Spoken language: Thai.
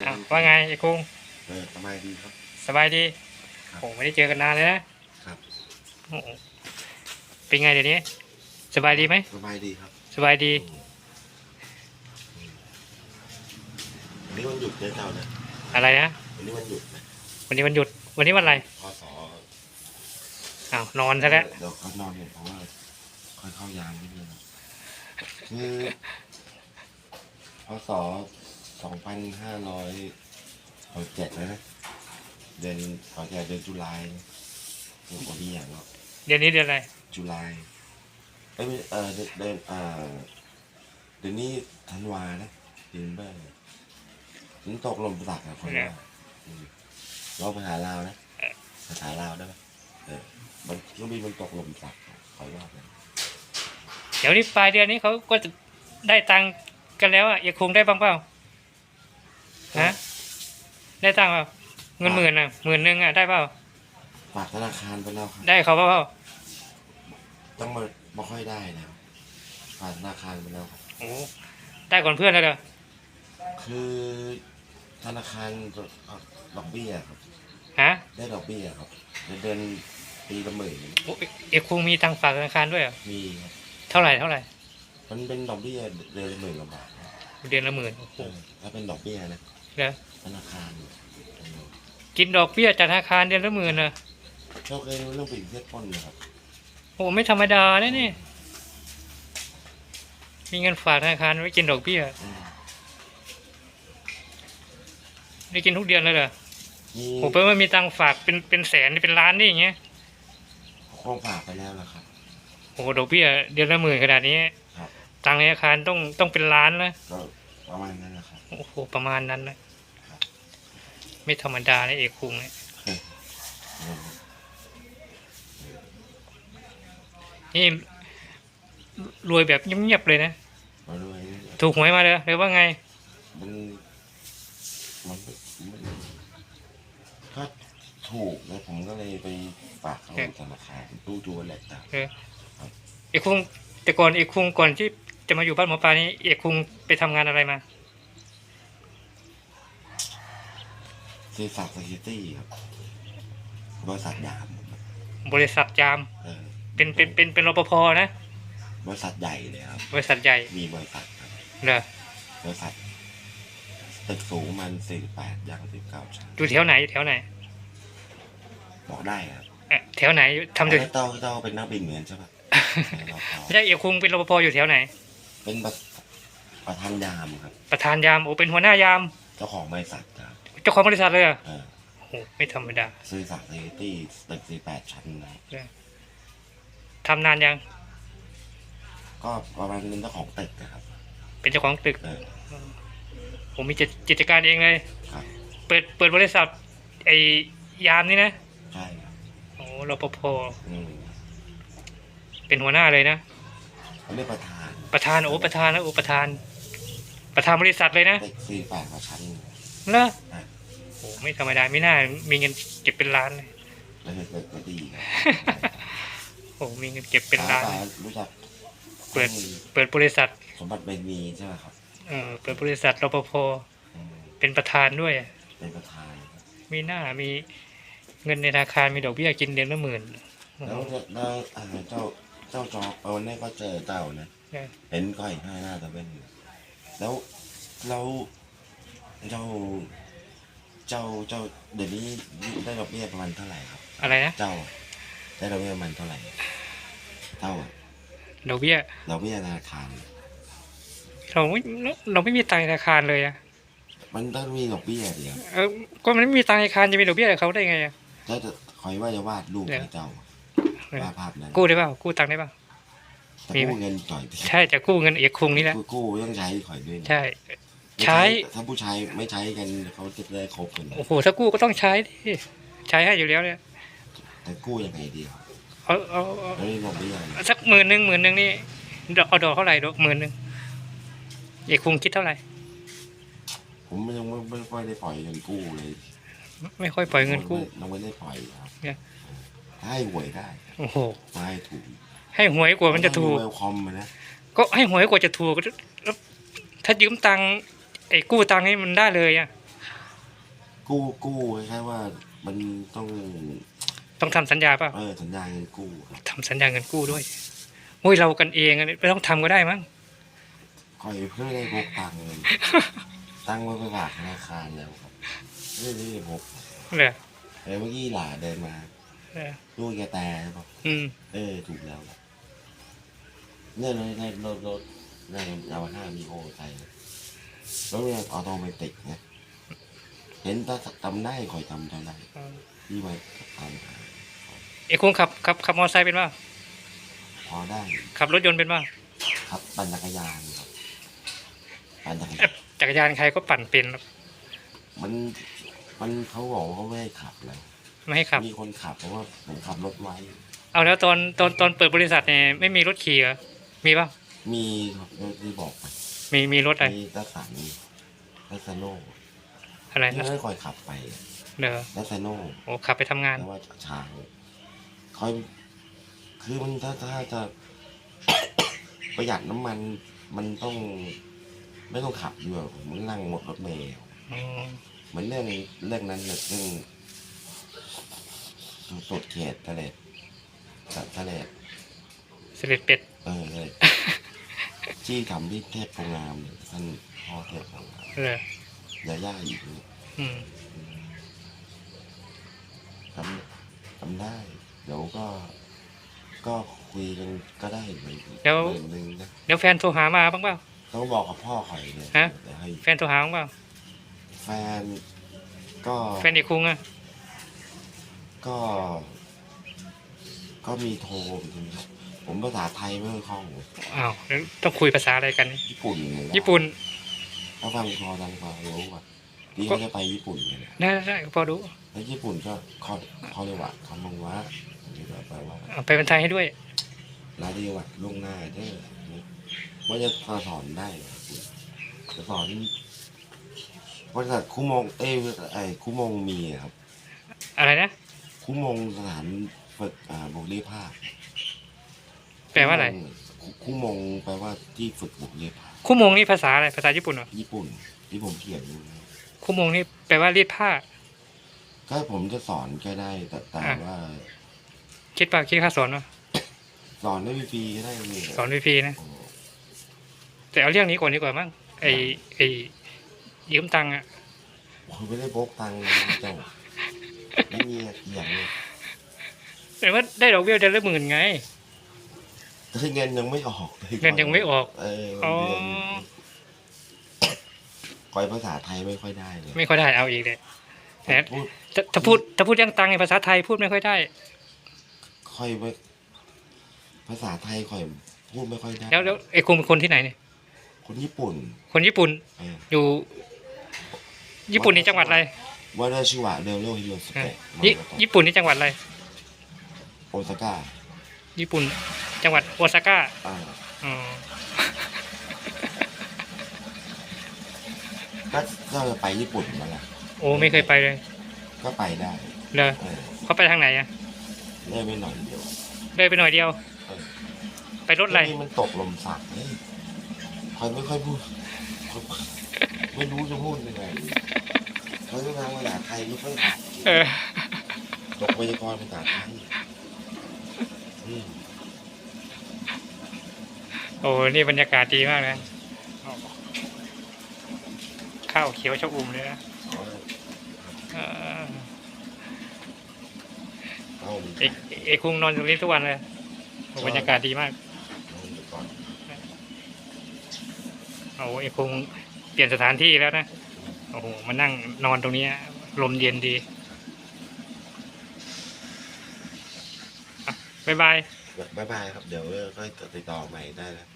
อะว่าไงไอ้กุ้งเออสบายดีครับ สบายดีครับ โอ้ไม่ได้เจอกันนานเลยนะครับโอ้โหเป็นไงเดี๋ยวนี้ สบายดีไหมสบายดีครับสบายดีวันนี้วันหยุดเจ้าเจ้านะอะไรนะวันนี้วันหยุดนะวันนี้วันหยุดวันนี้วันอะไรพศอ้าวนอนซะแล้วเดี๋ยวเขานอนเนี่ยเพราะว่าค่อยเข้ายามนิดนึงครับคือพศ สองพันห้าร้อยเจ็ดแล้วนะ เดือนขอแก่เดือนจุลายเดือนกว่าปีอย่างเนาะเดี๋ยวนี้เดือนอะไรจุลายเอ้ยไม่เออเดือนเดือนอ่าเดือนนี้ธันวานะเดือนเบอร์มันตกลมสักอะคนว่าอืมลองไปหาลาวนะภาษาลาวได้ไหมเออมันก็มีมันตกลมสักอะคอยว่ากันเดี๋ยวนี้ปลายเดือนนี้เขาก็จะได้ตังค์กันแล้วอะอย่าคงได้บ้างเปล่า ฮะ ได้ตังค์เปล่าเงินหมื่นอะหมื่นหนึ่งอะได้เปล่าฝากธนาคารไปแล้วครับ ได้เขาเปล่าต้องมาไม่ค่อยได้แล้วฝากธนาคารไปแล้วครับโอ้ได้ก่อนเพื่อนแล้วเหรอคือธนาคารดอกเบี้ยครับ ฮะ ได้ดอกเบี้ยครับเดือนปีละหมื่นโอ้เอกคงมีตังค์ฝากธนาคารด้วยเหรอมีครับเท่าไหร่เท่าไหร่ มันเป็นดอกเบี้ยเดือนละหมื่นกว่าบาทครับเดือนละหมื่นโอ้โหเออถ้าเป็นดอกเบี้ยนะ เดี๋ยวธนาคารเออกินดอกเบี้ยจากธนาคารเดือนละหมื่นนะโชคเคยรู้เรื่องปิดเทียบต้นนะครับโอ้ไม่ธรรมดานะนี่ มีเงินฝากธนาคารไว้กินดอกเบี้ยอืมได้กินทุกเดือนเลยเหรอมีโอ้เพิ่มว่ามีตังค์ฝากเป็นเป็นแสนเป็นล้านนี่อย่างเงี้ยโครงฝากไปแล้วนะครับโอ้ดอกเบี้ยเดือนละหมื่นขนาดนี้ครับตังค์ในธนาคารต้องต้องเป็นล้านนะก็ประมาณนั้นนะครับโอ้โหประมาณนั้นนะครับ ไม่ธรรมดานะเอกคุงเนี่ยอืมนี่รวยแบบเงียบๆเลยนะ มาด้วยถูกหวยมาเลยหรือว่าไง มันมันมันก็ถูกแล้วผมก็เลยไปฝากเขาธนาคารตู้จูแหละจ้ะเออเอกคุงแต่ก่อนเอกคุงก่อนที่จะมาอยู่บ้านหมอปลานี่เอกคุงไปทำงานอะไรมา ซีฝากสกิตี้ครับบริษัทยามครับบริษัทยาม เออเป็นเป็นเป็นเป็นรปภนะ บริษัทใหญ่เลยครับ บริษัทใหญ่มีบริษัทครับเหรอบริษัทตึกสูงมันสี่แปดย่างสิบเก้าชั้นอยู่แถวไหนอยู่แถวไหนบอกได้ครับเอ๊ะแถวไหนทำอยู่เต้าเต้าเป็นนักบินเหมือนใช่ปะเราไม่ใช่เอกคุงเป็นรปภอยู่แถวไหน เป็นประประธานยามครับ ประธานยามโอ้เป็นหัวหน้ายาม เจ้าของบริษัทครับ เจ้าของบริษัทเลยเหรอะเออโอ้โหไม่ธรรมดาซื้อสักซิตี้ตึกสี่แปดชั้นนะทำนานยังก็ประมาณเป็นเจ้าของตึกนะครับ เป็นเจ้าของตึก เออผมมีกิจการเองเลย ครับเปิดเปิดบริษัทไอ้ยามนี่นะใช่ครับโอ้รปภอืมเป็นหัวหน้าเลยนะ เขาเรียกประธานประธานโอ้ประธานนะโอ้ประธาน ประธานบริษัทเลยนะ ตึกสี่แปดกว่าชั้น เหรออะโอ้ไม่ธรรมดาไม่น่า มีเงินเก็บเป็นล้านเลยแล้วตึกก็ดีครับโอ้มีเงินเก็บเป็นล้านป๋รู้จักเปิด เปิดบริษัท สมบัติเบนมีใช่ไหมครับ เออเปิดบริษัทรปภอืมเป็นประธานด้วย เป็นประธานครับมีหน้ามีเงินในธนาคารมีดอกเบี้ยกินเดือนละหมื่นโอ้โหแล้วแล้วอ่าเจ้าเจ้าจอเอาวันนี้ก็เจอเจ้านะเออเห็นก้อยห้าหน้าตะเว้นอยู่แล้วแล้ว เจ้า เจ้าเจ้าเดี๋ยวนี้ได้ดอกเบี้ยประมาณเท่าไหร่ครับ อะไรนะเจ้าอะได้ดอกเบี้ยประมาณเท่าไหร่เจ้าอะดอกเบี้ยดอกเบี้ยธนาคาร เราไม่เราไม่มีตังค์ธนาคารเลยอะมันต้องมีดอกเบี้ยเดียวเออก็มันไม่มีตังค์ธนาคารจะมีดอกเบี้ยกับเขาได้ไงอะแล้วจะคอยว่าจะวาดรูปเนี่ยให้เจ้าอะวาดภาพนั้นกู้ได้เปล่ากู้ตังค์ได้เปล่าแต่มีไหมกู้เงินก่อนใช่จะกู้เงินเอกคุงนี่แหละกู้กู้ต้องใช้ข่อยด้วยนะ ใช่ไม่ใช้ถ้าผู้ชายไม่ใช้กันเขาจะได้ครบกันนะโอ้โหถ้ากู้ก็ต้องใช้ดิใช้ให้อยู่แล้วเนี่ยแต่กู้ยังไงดีครับเอาเอาเอาแล้วนี่ดอกเบี้ยเอาสักหมื่นหนึ่งหมื่นหนึ่งนี่ดอกเอาดอกเท่าไหร่ดอกหมื่นหนึ่งเอกคุงคิดเท่าไหร่ ผมยังไม่ไม่ค่อยได้ปล่อยเงินกู้เลยไม่ค่อยปล่อยเงินกู้ยังไม่ได้ปล่อยครับเนี่ย ให้หวยได้โอ้โหไม่ให้ถูกให้หวยกว่ามันจะถูกเวลคอมมานะก็ให้หวยกว่าจะถูกแล้วถ้ายืมตังค์ ไอ้กู้ตังค์ให้มันได้เลยอะกู้กู้คล้ายๆว่ามันต้องต้องทำสัญญาเปล่าเออสัญญาเงินกู้ครับทำสัญญาเงินกู้ด้วยโอ้ยเรากันเองอะไม่ต้องทำก็ได้มั้งคอยเพื่อได้พกตังค์เลยตั้งไว้ไปฝากธนาคารแล้วครับไม่ได้พกเลยเออเมื่อกี้หลานเดินมาเออลูกแกแต่ใช่ปะอืมเออถูกแล้วเนี่ยในในรถรถในยามาฮ่ามีโอไทย รถเนี่ยออโตเมติกไงเห็นถ้าจำได้คอยจำจำได้ที่ไว้ทำเอกคงขับขับขับมอเตอร์ไซค์เป็นว่าพอได้ ขับรถยนต์เป็นว่าครับปั่นจักรยานครับปั่นจักรยานจักรยานใครก็ปั่นเป็นครับมันมันเขาบอกว่าเขาไม่ให้ขับเลยไม่ให้ขับมีคนขับเพราะว่าผมขับรถไว้ เอาแล้วตอนตอนตอนเปิดบริษัทเนี่ยไม่มีรถขี่เหรอมีป่ะมีครับที่บอกไป มีมีรถอะไร มีตัสสันตัสโนอะไรที่นะไม่คอยขับไปเด้อตัสโนโอ้ขับไปทำงานแต่ว่าช้างคอยคือมันถ้าถ้าจะ ประหยัดน้ำมันมันต้อง ไม่ต้องขับดีกว่าผมนั่งหมดรถเมล์อ๋อเหมือนเรื่องเรื่องนั้นเนี่ยเรื่องสดเขตทะเลทะเลเสด็จเป็ด เออเล ยที่ทำที่เทพโรงงามเนี่ยท่านพ่อเทพโรงงามเลย ยาย่าอีกนี่อืมจำจำได้ เดี๋ยวก็ ก็คุยกันก็ได้เหมือนเดี๋ยว หมื่นหนึ่งนะเดี๋ยวแฟนโทรหามาบ้างเปล่า ต้องบอกกับพ่อข่อยเลยฮะ เดี๋ยวให้แฟนโทรหาบ้างเปล่า แฟน ก็ แฟนเอกคุงอะก็ ก็มีโทรใช่ไหมครับ ผมภาษาไทยไม่ค่อยคล่องอ้าวแล้วต้องคุยภาษาอะไรกัน ญี่ปุ่นเลยนะญี่ปุ่น ถ้าฟังพอดังพอรู้ว่าดีเขาจะไปญี่ปุ่นกันเนี่ยได้ได้พอดูแล้วญี่ปุ่นก็เขาเขาเรียกว่าคำมังวะนี่แบบแปลว่าเอาไปเป็นไทยให้ด้วยลาดีวัดล่วงหน้าเด้อว่าจะมาสอนได้เหรอจะสอนบริษัทคุมงเอ้ยไอ้คุมงมีอะครับ อะไรนะ คุมงสถานฝึกอ่าบุคลีภาคแปลว่าอะไรคุคุมงแปลว่าที่ฝึกบุคลีภาคคู่มงนี่ภาษาอะไรภาษาญี่ปุ่นเหรอญี่ปุ่นที่ผมเขียนอยู่นะคู่มงนี่แปลว่ารีดผ้า ก็ผมจะสอนก็ได้แต่แต่อะ ว่า คิดป่ะคิดค่าสอนป่ะสอนได้ฟรีๆก็ได้นี่สอนฟรีๆนะแต่เอาเรื่องนี้ก่อนดีกว่ามั้งไอไอยืมตังค์อะผมไม่ได้พกตังค์เลยนะเจ้าไม่มีอย่างเลยแต่ว่าได้ดอกเบี้ยเดือนละหมื่นไง คือเงินยังไม่ออกลเงินยังไม่ออก เอออ๋อ เดือนคอยภาษาไทยไม่ค่อยได้เลยไม่ค่อยได้เอาอีกเลยแหมพูดถ้าถ้าพูดถ้าพูดเรื่องตังค์ในภาษาไทยพูดไม่ค่อยได้ ค่อยไม่ภาษาไทยค่อยพูดไม่ค่อยได้แล้วแล้วไอ้คุงเป็นคนที่ไหนเนี่ย คนญี่ปุ่นคนญี่ปุ่นเออ อยู่ ญี่ปุ่นนี่จังหวัดอะไรวานาชิวะเดโรฮิโรสอะเกะญี่ญี่ปุ่นนี่จังหวัดอะไร โอซาก้าญี่ปุ่น จังหวัดโอซาก้าอ่าอ๋อก็ก็จะไปญี่ปุ่นมาละโอ้ไม่เคยไปเลยก็ไปได้เลยเออเขาไปทางไหนอะเล่ไม่หน่อยเดียว เลยไปหน่อยเดียว เออ ไปรถอะไรนี่มันตกลมสักนี่คอยไม่ค่อยพูด ไม่รู้จะพูดยังไงเขาจะทำภาษาไทยไม่ค่อยถนัดเออ ตกไวยากรณ์ภาษาไทยอืม โอ้นี่บรรยากาศดีมากเลยข้าวเขียวชะอุ่มเลยนะเอกเอกคุงนอนตรงนี้ทุกวันเลยบรรยากาศดีมากโอ้เอกคุงเปลี่ยนสถานที่แล้วนะโอ้โหมานั่งนอนตรงนี้ลมเย็นดีบ๊ายบาย บ๊ายบายครับ เดี๋ยวก็ติดต่อใหม่ได้นะ